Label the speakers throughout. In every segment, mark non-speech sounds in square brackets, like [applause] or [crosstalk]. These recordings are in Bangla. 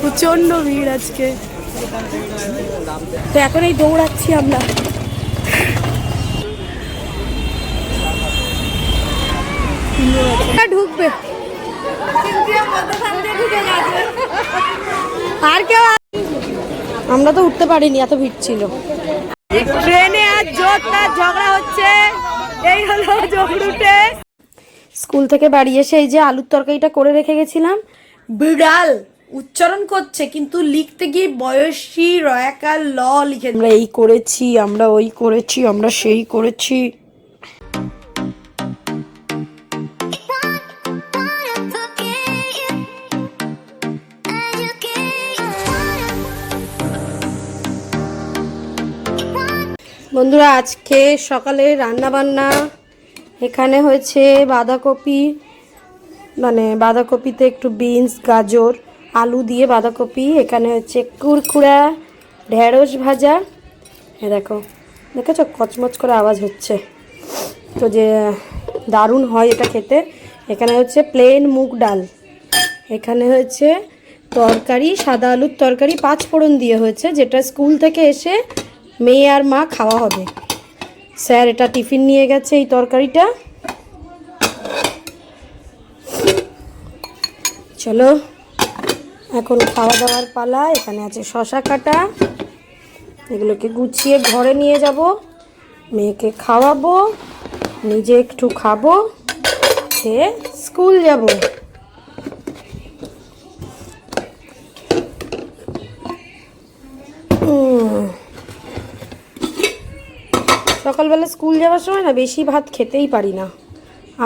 Speaker 1: প্রচণ্ড ভিড় আজকে। তো এখন এই দৌড়াচ্ছি আমরা। ঢুকবে। আর কেউ আমরা তো উঠতে পারিনি, এত ভিড় ছিল। ট্রেনে আর জোর, তার ঝগড়া হচ্ছে। এই হলো স্কুল থেকে বাড়ি এসে এই যে আলুর তরকারিটা করে রেখে গেছিলাম। বিড়াল। উচ্চারণ করছে কিন্তু লিখতে গিয়ে বয়সী রয়াকার ল লিখে আমরা এই করেছি আমরা ওই করেছি আমরা সেই করেছি। বন্ধুরা আজকে সকালে রান্না বান্না এখানে হয়েছে বাঁধাকপি মানে বাঁধাকপিতে একটু বিনস গাজর আলু দিয়ে বাঁধাকপি, এখানে হচ্ছে কুরকুড়া ঢেঁড়স ভাজা। এ দেখো, দেখেছ? কচমচ করে আওয়াজ হচ্ছে। তো যে দারুণ হয় এটা খেতে। এখানে হচ্ছে প্লেন মুগ ডাল। এখানে হচ্ছে তরকারি, সাদা আলুর তরকারি, পাঁচ ফোড়ন দিয়ে হয়েছে, যেটা স্কুল থেকে এসে মেয়ে আর মা খাওয়া হবে। স্যার, এটা টিফিন নিয়ে গেছে এই তরকারিটা। চলো এখন খাওয়া দাওয়ার পালা, এখানে আছে শশা কাটা। এগুলোকে গুছিয়ে ঘরে নিয়ে যাব, মেয়েকে খাওয়াবো, নিজে একটু খাব, খেয়ে স্কুল যাব। সকালবেলা স্কুল যাওয়ার সময় না বেশি ভাত খেতেই পারি না।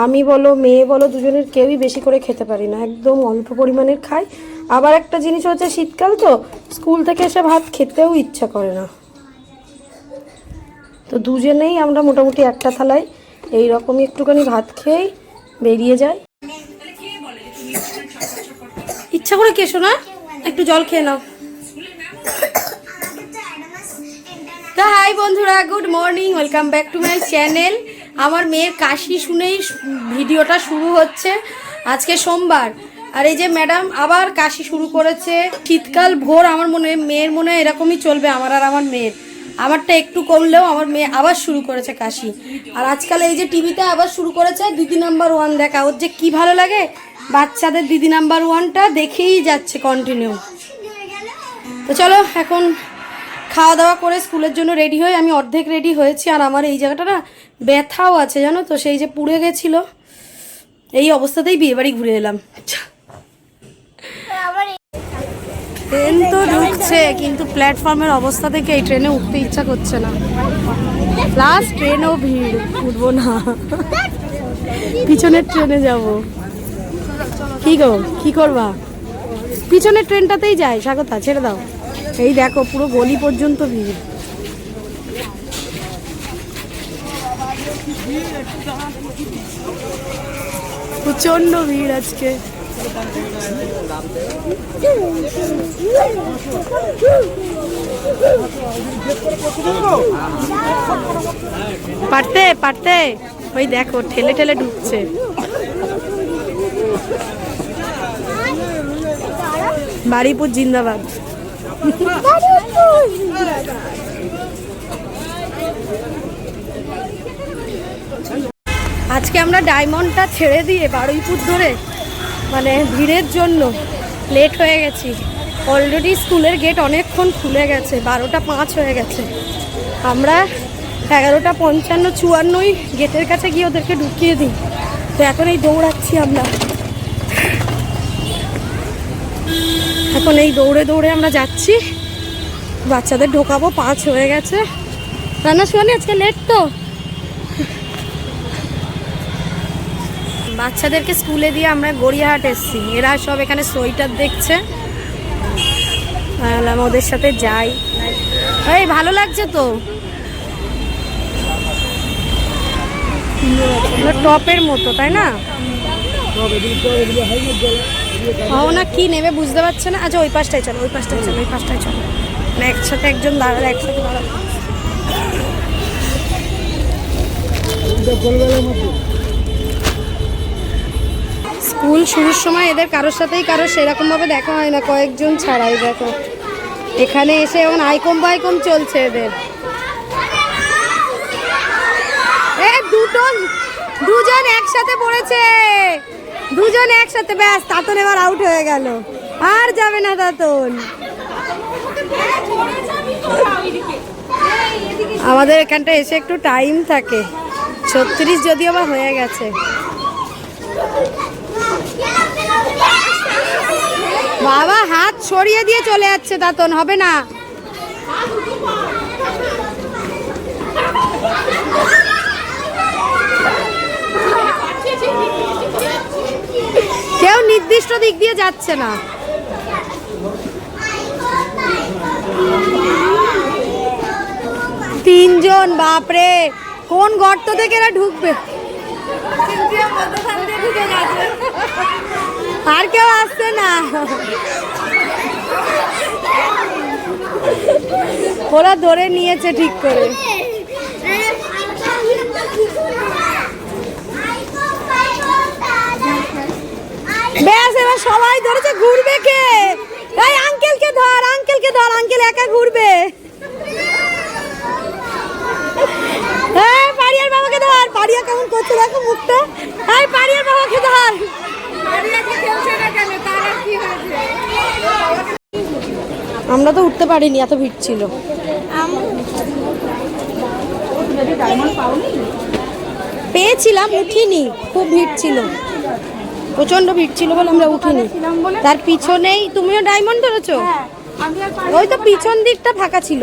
Speaker 1: আমি বলো, মেয়ে বলো, দুজনের কেউই বেশি করে খেতে পারি না। একদম অল্প পরিমাণের খাই। আবার একটা জিনিস হচ্ছে শীতকাল তো, স্কুল থেকে এসে ভাত খেতেও ইচ্ছা করে না। তো দুজনেই আমরা মোটামুটি একটা থালায় এই রকমই একটুখানি ভাত খেয়েই বেরিয়ে যাই। ইচ্ছা করে কেসো না? একটু জল খেয়ে নাও। তো হাই বন্ধুরা, good morning, welcome back to my channel. আমার মেয়ের কাশি শুনেই ভিডিওটা শুরু হচ্ছে। আজকে সোমবার আর এই যে ম্যাডাম আবার কাশি শুরু করেছে। শীতকাল ভোর আমার মনে, মেয়ের মনে এরকমই চলবে আমার আর আমার মেয়ের। আমারটা একটু কমলেও আমার মেয়ে আবার শুরু করেছে কাশি। আর আজকাল এই যে টিভিতে আবার শুরু করেছে দিদি নাম্বার ওয়ান দেখা। ওর যে কি ভালো লাগে? বাচ্চাদের দিদি নাম্বার ওয়ানটা দেখেই যাচ্ছে কন্টিনিউ তো চলো এখন খাওয়া দাওয়া করে স্কুলের জন্য রেডি হয়ে আমি অর্ধেক রেডি হয়েছি। আর আমার এই জায়গাটা না ব্যথাও আছে জানো তো, সেই যে পুড়ে গেছিল। এই অবস্থাতেই বিয়েবাড়ি ঘুরে এলাম। ট্রেন তো ঢুকছে, কিন্তু প্ল্যাটফর্মের অবস্থা থেকে এই ট্রেনে উঠতে ইচ্ছা করছে না। প্লাস ট্রেনও ভিড়, উঠবো না। পিছনের ট্রেনে যাব। কি গো, কি করবা? পিছনের ট্রেনটাতেই যায় স্বাগতা, ছেড়ে দাও। এই দেখো, পুরো গলি পর্যন্ত ভিড়। প্রচণ্ড ভিড় আজকে। পারতে পারতে। ওই দেখো, ঠেলে ঠেলে ঢুকছে। বাড়িপুর জিন্দাবাদ। আজকে আমরা ডায়মন্ডটা ছেড়ে দিয়ে বারুইপুর ধরে মানে ভিড়ের জন্য লেট হয়ে গেছি। অলরেডি স্কুলের গেট অনেকক্ষণ খুলে গেছে, বারোটা পাঁচ হয়ে গেছে। আমরা এগারোটা পঞ্চান্ন চুয়ান্নই গেটের কাছে গিয়ে ওদেরকে ঢুকিয়ে দিই। তো এখন এই দৌড়াচ্ছি আমরা। এখন এই দৌড়ে দৌড়ে আমরা যাচ্ছি। বাচ্চাদের ঢোকাবো, পাঁচ হয়ে গেছে। রান্না শুয়ানি আজকে লেট তো? বাচ্চাদেরকে স্কুলে দিয়ে আমরা গড়িয়াহাট এসেছি। এরা সব এখানে সোয়েটার দেখছে। ওদের সাথে যাই। এই, ভালো লাগছে তো। টপের মতো, তাই না? ও না কি নেবে, বুঝতে পারছে না। আচ্ছা ওই পাশটাই চলো, ওই পাশটাই চলো, ওই পাশটাই চলো। মানে একসাথে একজন দাঁড়ালে, একসাথে দাঁড়াল। স্কুল শুরুর সময় এদের কারোর সাথেই কারোর সেরকমভাবে দেখা হয় না, কয়েকজন ছাড়াই দেখো। এখানে এসে এখন আইকম বাইকম চলছে এদের। এ, দুটো, দুজন একসাথে পড়েছে। দুজন একসাথে, ব্যাস, তাতন এবার আউট হয়ে গেল। আর যাবে না তাতন। আমাদের এখানটা এসে একটু টাইম থাকে। ছত্রিশ যদিও বা হয়ে গেছে। বাবা, হাত সরিয়ে দিয়ে চলে যাচ্ছে তাতন হবে না। কেউ নির্দিষ্ট দিক দিয়ে যাচ্ছে না। তিনজন, বাপরে, কোন গর্ত থেকে এরা ঢুকবে? আর কেউ আসছে না। ওরা ধরে নিয়েছে ঠিক করে। ব্যাস, এবার সবাই ধরেছে, ঘুরবে কে? এই আঙ্কেলকে ধর আঙ্কেলকে ধর আঙ্কেল একা ঘুরবে। এই পারিয়ার বাবাকে ধর পারিয়া কেমন করছে দেখো মুখটা। এই পারিয়ার বাবাকে ধর। আমরা তো উঠতে পারিনি, এত ভিড় ছিল। পেয়েছিলাম, উঠিনি, খুব ভিড় ছিল। প্রচণ্ড ভিড় ছিল বলে আমরা উঠিনি। তার পিছনেই, তুমিও ডায়মন্ড ধরেছো? ওই তো পিছন দিকটা ফাঁকা ছিল।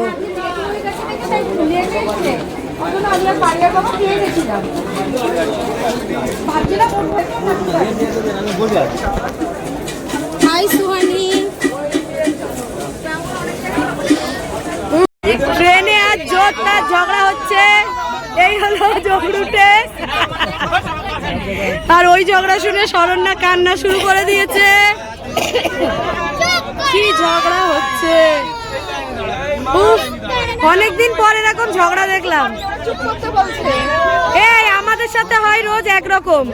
Speaker 1: হাই সুহানি। ট্রেনে আর জোরদার ঝগড়া হচ্ছে এই হলো জগরুটে। আর ওই ঝগড়া শুনে শরণ্যা কান্না শুরু করে দিয়েছে। কি ঝগড়া হচ্ছে? উফ, অনেকদিন পর এরকম ঝগড়া দেখলাম। এই আমাদের সাথে হয় রোজ একরকম।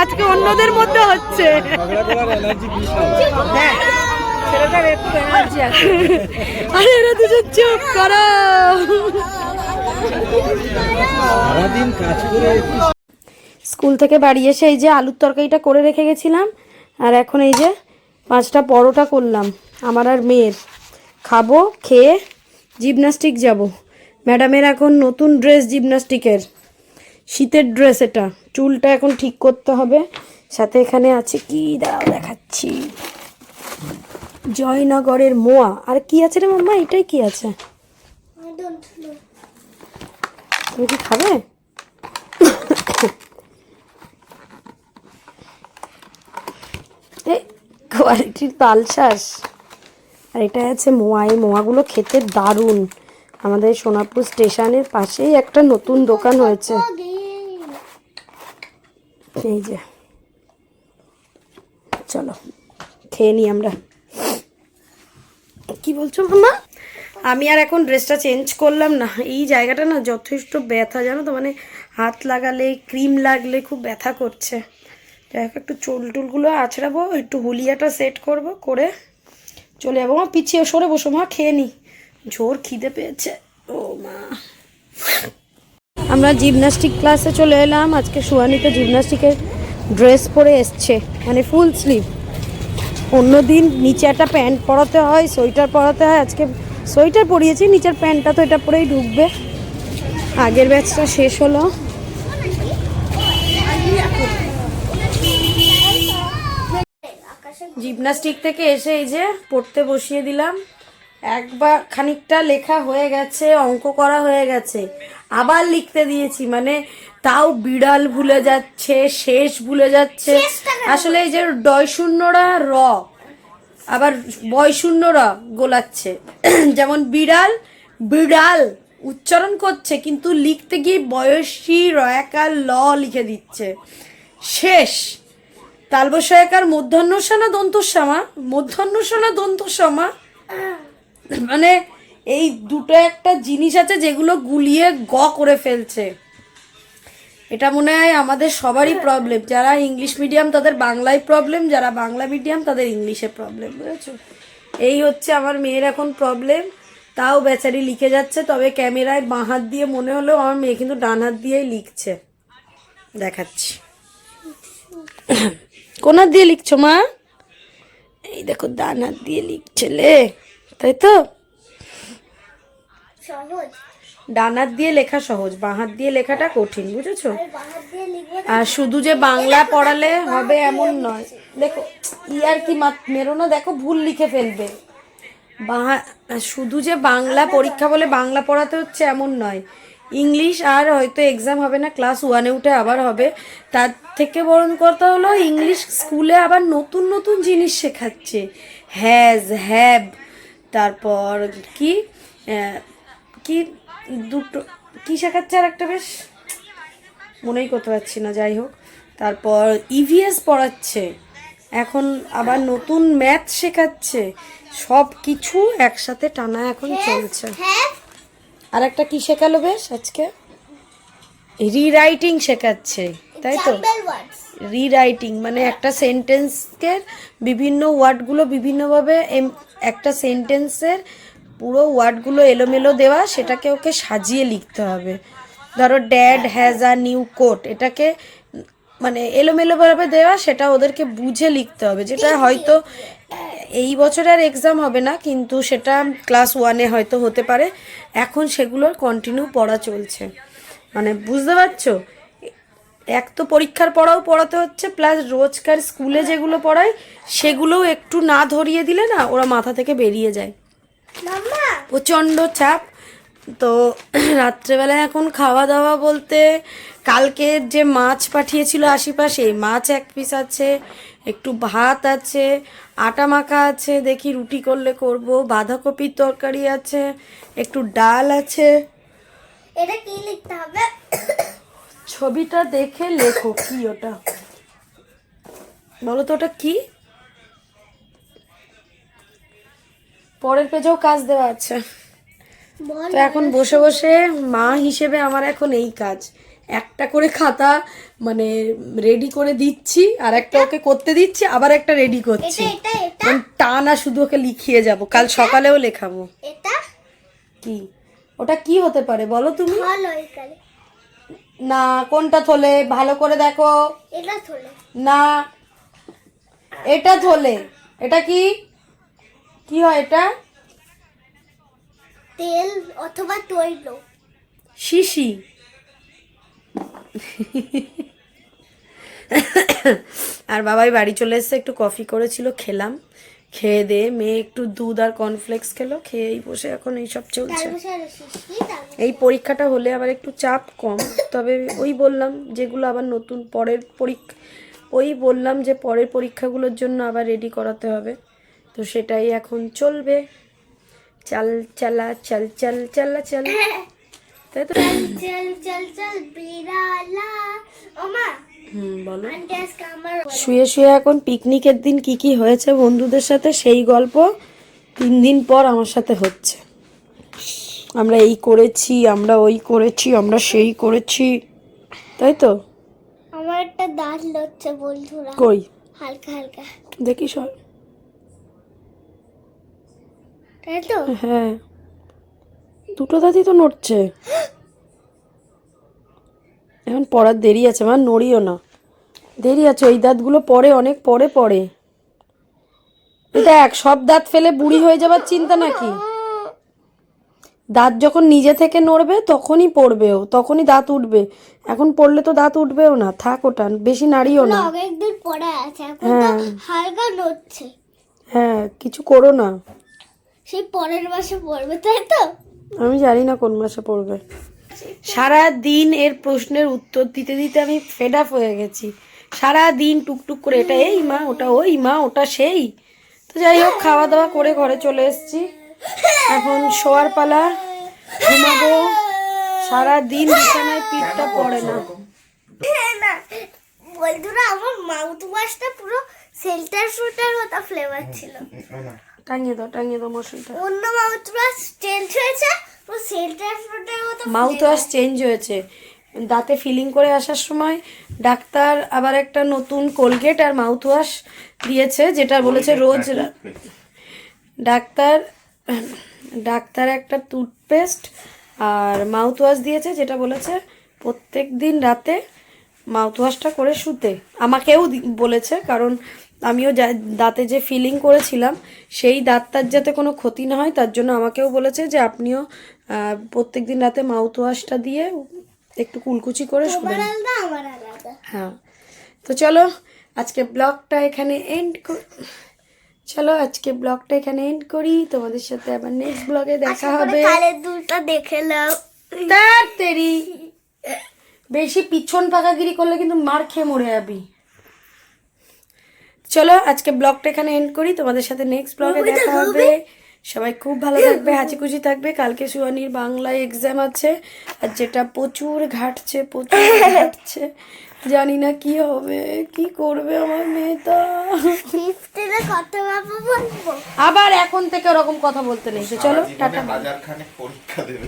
Speaker 1: আজকে অন্যদের মধ্যে হচ্ছে। হ্যাঁ, ছেলেটার একটু আরে এরা দুজন চুপ করো। স্কুল থেকে বাড়ি এসে এই যে আলুর তরকারিটা করে রেখে গেছিলাম আর এখন এই যে পাঁচটা পরোটা করলাম আমার আর মেয়ের। খাব খেয়ে জিমনাস্টিক যাব। ম্যাডামের এখন নতুন ড্রেস জিমনাস্টিকের। শীতের ড্রেস এটা। চুলটা এখন ঠিক করতে হবে। সাথে এখানে আছে কি? দাঁড়াও দেখাচ্ছি। জয়নগরের মোয়া। আর কি আছে রে মাম্মা? এটাই কি আছে? তুমি কি খাবে? [coughs] কোয়ালিটির তালশাঁস। আর এটা আছে মোয়া। এই মোয়াগুলো খেতে দারুণ। আমাদের সোনাপুর স্টেশনের পাশেই একটা নতুন দোকান হয়েছে। এই যে। চলো খেয়ে নিই আমরা। কি বলছো মামা? আমি আর এখন ড্রেসটা চেঞ্জ করলাম না। এই জায়গাটা না যথেষ্ট ব্যথা জানো তো? মানে হাত লাগালে ক্রিম লাগলে খুব ব্যথা করছে। যাই হোক, একটু চুল টুলগুলো আছড়াবো একটু হুলিয়াটা সেট করব করে চলে যাব। মা, পিছিয়ে সরে বসো মা, খেয়ে নি। জোর খিদে পেয়েছে। ও মা। আমরা জিমনাস্টিক ক্লাসে চলে এলাম। আজকে সুয়ানিতে জিমনাস্টিকের ড্রেস পরে এসছে। মানে ফুল স্লিভ। অন্যদিন নিচে একটা প্যান্ট পরাতে হয়, সোয়েটার পরাতে হয়। আজকে সোয়েটার পরিয়েছি, নিচের প্যান্টটা তো এটা পরেই ঢুকবে। আগের ব্যাচটা শেষ হলো। জিমনাস্টিক থেকে এসে এই যে পড়তে বসিয়ে দিলাম। একবার খানিকটা লেখা হয়ে গেছে অঙ্ক করা হয়ে গেছে। আবার লিখতে দিয়েছি মানে তাও বিড়াল ভুলে যাচ্ছে শেষ ভুলে যাচ্ছে। আসলে এই যে ডয় শূন্যরা র আবার বয় শূন্যরা গোলাচ্ছে। [clears throat] যেমন বিড়াল বিড়াল উচ্চারণ করছে কিন্তু লিখতে গিয়ে বয়সী রয়াকার ল লিখে দিচ্ছে। শেষ। তালবসয়াকার মধ্যাহ্নসানা দন্তসামা মধ্যাহ্নসানা দন্তসামা মানে এই দুটো একটা জিনিস আছে যেগুলো গুলিয়ে গ করে ফেলছে। এটা মনে হয় আমাদের সবারই প্রবলেম যারা ইংলিশ মিডিয়াম তাদের বাংলায় প্রবলেম যারা বাংলা মিডিয়াম তাদের ইংলিশে প্রবলেম বুঝেছ? এই হচ্ছে আমার মেয়ের এখন প্রবলেম তাও বেচারি লিখে যাচ্ছে, তবে ক্যামেরায় বাঁ হাত দিয়ে মনে হলেও আমার মেয়ে কিন্তু ডান হাত দিয়েই লিখছে। দেখাচ্ছি। কোন হাত দিয়ে লিখছো মা? এই দেখো ডান হাত দিয়ে লিখছে লে। তাই তো? ডান হাত দিয়ে লেখা সহজ বাঁ হাত দিয়ে লেখাটা কঠিন বুঝেছ?
Speaker 2: আর
Speaker 1: শুধু যে বাংলা পড়ালে হবে এমন নয়। দেখো ইয়ার কি মেরো না দেখো ভুল লিখে ফেলবে। বা- শুধু যে বাংলা পরীক্ষা বলে বাংলা পড়াতে হচ্ছে এমন নয়। ইংলিশ আর হয়তো এক্সাম হবে না ক্লাস ওয়ানে উঠে আবার হবে। তার থেকে বরং কথা হলো ইংলিশ স্কুলে আবার নতুন নতুন জিনিস শেখাচ্ছে। হ্যাজ হ্যাভ তারপর কি কি দুটো কি শেখাচ্ছে আর একটা বেশ? মনেই করতে পারছি না যাই হোক। তারপর ইভিএস পড়াচ্ছে। এখন আবার নতুন ম্যাথ শেখাচ্ছে। সব কিছু একসাথে টানা এখন চলছে। আর একটা কি শেখালো বেশ আজকে? রিরাইটিং শেখাচ্ছে তাই তো? রিরাইটিং মানে একটা সেন্টেন্সকে বিভিন্ন ওয়ার্ডগুলো বিভিন্নভাবে একটা সেন্টেন্সের পুরো ওয়ার্ডগুলো এলোমেলো দেওয়া সেটাকে ওকে সাজিয়ে লিখতে হবে। ধরো dad has a new coat এটাকে মানে এলোমেলোভাবে দেওয়া সেটা ওদেরকে বুঝে লিখতে হবে যেটা হয়তো এই বছর আর এক্সাম হবে না কিন্তু সেটা ক্লাস ওয়ানে হয়তো হতে পারে। এখন সেগুলোর কন্টিনিউ পড়া চলছে। মানে বুঝতে পারছ? এক তো পরীক্ষার পড়াও পড়াতে হচ্ছে প্লাস রোজকার স্কুলে যেগুলো পড়ায় সেগুলোও একটু না ধরিয়ে দিলে না ওরা মাথা থেকে বেরিয়ে যায়। প্রচণ্ড চাপ। তো [clears throat] রাত্রেবেলায় এখন খাওয়া দাওয়া বলতে কালকে যে মাছ পাঠিয়েছিল আশেপাশে মাছ এক পিস আছে একটু ভাত আছে আটা মাখা আছে দেখি রুটি করলে করব বাঁধাকপির তরকারি আছে একটু ডাল আছে।
Speaker 2: এটা কি লিখতে হবে?
Speaker 1: ছবিটা দেখে লেখো কি ওটা। বলো তো ওটা কি? পরের পেজেও কাজ দেওয়া আছে। তো এখন বসে বসে মা হিসেবে আমার এখন এই কাজ। একটা করে খাতা মানে রেডি করে দিচ্ছি আর একটা ওকে করতে দিচ্ছি আবার একটা রেডি করছি। টানা শুধু ওকে লিখিয়ে যাব কাল সকালেও লেখাবো। কি? ওটা কি হতে পারে বলো তুমি? না কোনটা থলে? ভালো করে দেখো। না এটা থলে। এটা কি? কি হয় এটা?
Speaker 2: তেল অথবা তৈল।
Speaker 1: শিশি। আর বাবাই বাড়ি চলে এসেছে একটু কফি করেছিল খেলাম। খেয়ে দিয়ে মেয়ে একটু দুধ আর কর্নফ্লেক্স খেলো খেয়েই বসে এখন এইসব চলছে। এই পরীক্ষাটা হলে আবার একটু চাপ কম তবে ওই বললাম যেগুলো আবার নতুন পরের পরীক্ষা ওই বললাম যে পরের পরীক্ষাগুলোর জন্য আবার রেডি করাতে হবে। তো সেটাই এখন চলবে। চাল চালা চাল চাল চালা চাল। [coughs] তাই তো?
Speaker 2: চল চল চল বিড়ালা। ওমা
Speaker 1: হুম বলো। শুয়ে শুয়ে এখন পিকনিকের দিন কি কি হয়েছে বন্ধুদের সাথে? সেই গল্প তিন দিন পর আমার সাথে হচ্ছে। আমরা এই করেছি আমরা ওই করেছি আমরা সেই করেছি। তাই তো?
Speaker 2: আমার একটা দাঁত লড়ছে বন্ধুরা।
Speaker 1: কই?
Speaker 2: হালকা হালকা।
Speaker 1: দেখি সব
Speaker 2: তাই তো
Speaker 1: হ্যাঁ। দুটো দাঁতই তো নড়ছে। এখন পড়ার দেরি আছে মা নড়িও না। দেরি আছে ওই দাঁতগুলো পরে অনেক পরে পড়ে। দেখ সব দাঁত ফেলে বুড়ি হয়ে যাবার চিন্তা নাকি? দাঁত যখন নিজে থেকে নড়বে তখনই পড়বেও তখনই দাঁত উঠবে। এখন পড়লে তো দাঁত উঠবেও না থাক ওটা বেশি নাড়িও না।
Speaker 2: অনেকদিন পরে আছে এখন
Speaker 1: হ্যাঁ।
Speaker 2: হালকা নড়ছে।
Speaker 1: হ্যাঁ কিছু করো না।
Speaker 2: সেই পরের মাসে পড়বে তাই তো?
Speaker 1: আমি জানি না কোন মাসে পড়বে। সারা দিন এর প্রশ্নের উত্তর দিতে দিতে আমি ফেড আপ হয়ে গেছি। সারা দিন টুকটুক করে এটা এই মা ওটা ওই মা ওটা সেই। তো যাই হোক খাওয়া দাওয়া করে ঘরে চলে এসেছি। এখন শোয়ার পালা ঘুমাবো। সারা দিন বিছানায় পিঠটা পড়ে না।
Speaker 2: না বন্ধুরা আমার মাউথ ওয়াশটা পুরো সেল্টার ফ্রুটের মতো ফ্লেভার ছিল
Speaker 1: টাঙিয়ে দাও টাঙিয়ে দাও মশলাটা
Speaker 2: অন্য মাউথ ওয়াশ চেঞ্জ হয়েছে মতো
Speaker 1: মাউথ ওয়াশ চেঞ্জ হয়েছে। দাঁতে ফিলিং করে আসার সময় ডাক্তার আবার একটা নতুন কোলগেট আর মাউথ ওয়াশ দিয়েছে যেটা বলেছে রোজ ডাক্তার ডাক্তার একটা টুথপেস্ট আর মাউথ ওয়াশ দিয়েছে যেটা বলেছে প্রত্যেক দিন রাতে মাউথ ওয়াশটা করে শুতে। আমাকেও বলেছে কারণ আমিও যা দাঁতে যে ফিলিং করেছিলাম সেই দাঁতটার যাতে কোনো ক্ষতি না হয় তার জন্য আমাকেও বলেছে যে আপনিও প্রত্যেক দিন রাতে মাউথ ওয়াশটা দিয়ে একটু কুলকুচি করে শুবেন। হ্যাঁ। তো চলো আজকে ব্লগটা এখানে এন্ড চলো আজকে ব্লগটা এখানে এন্ড করি। তোমাদের সাথে আবার নেক্সট ব্লগে দেখা হবে।
Speaker 2: দেখে নাও।
Speaker 1: বেশি পিছন পাকাগিরি করলে কিন্তু মার খেয়ে মরে যাবি। চলো আজকে ব্লগটা এখানে এন্ড করি। তোমাদের সাথে নেক্সট ব্লগে দেখা হবে। সবাই খুব ভালো থাকবে [laughs] হাসি খুশি থাকবে। কালকে সুয়ানির বাংলায় এক্সাম আছে আর যেটা প্রচুর ঘাটছে প্রচুর ঘাটছে জানি না কি হবে কি করবে আমার মেয়েটা। আবার এখন থেকে ওরকম কথা বলতে নেই চলো টাটা।
Speaker 3: পরীক্ষা দেবে।